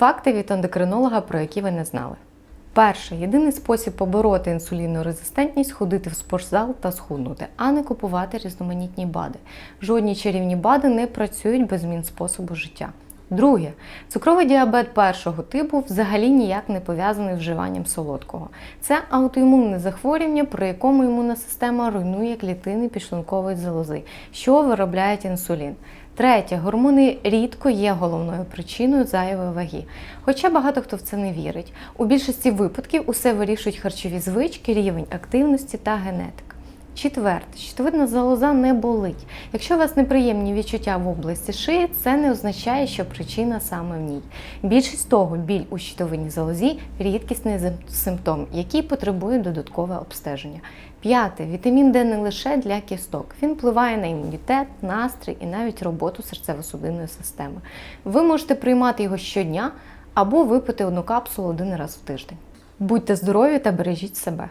Факти від ендокринолога, про які ви не знали. Перше, єдиний спосіб побороти інсулінну резистентність ходити в спортзал та схуднути, а не купувати різноманітні БАДи. Жодні чарівні БАДи не працюють без змін способу життя. Друге, цукровий діабет першого типу взагалі ніяк не пов'язаний з вживанням солодкого. Це аутоімунне захворювання, при якому імунна система руйнує клітини підшлункової залози, що виробляють інсулін. Третє, гормони рідко є головною причиною зайвої ваги. Хоча багато хто в це не вірить. У більшості випадків усе вирішують харчові звички, рівень активності та генетика. Четверте, щитовидна залоза не болить. Якщо у вас неприємні відчуття в області шиї, це не означає, що причина саме в ній. Більшість того, біль у щитовидній залозі рідкісний симптом, який потребує додаткове обстеження. П'яте, вітамін Д не лише для кісток. Він впливає на імунітет, настрій і навіть роботу серцево-судинної системи. Ви можете приймати його щодня або випити одну капсулу один раз в тиждень. Будьте здорові та бережіть себе.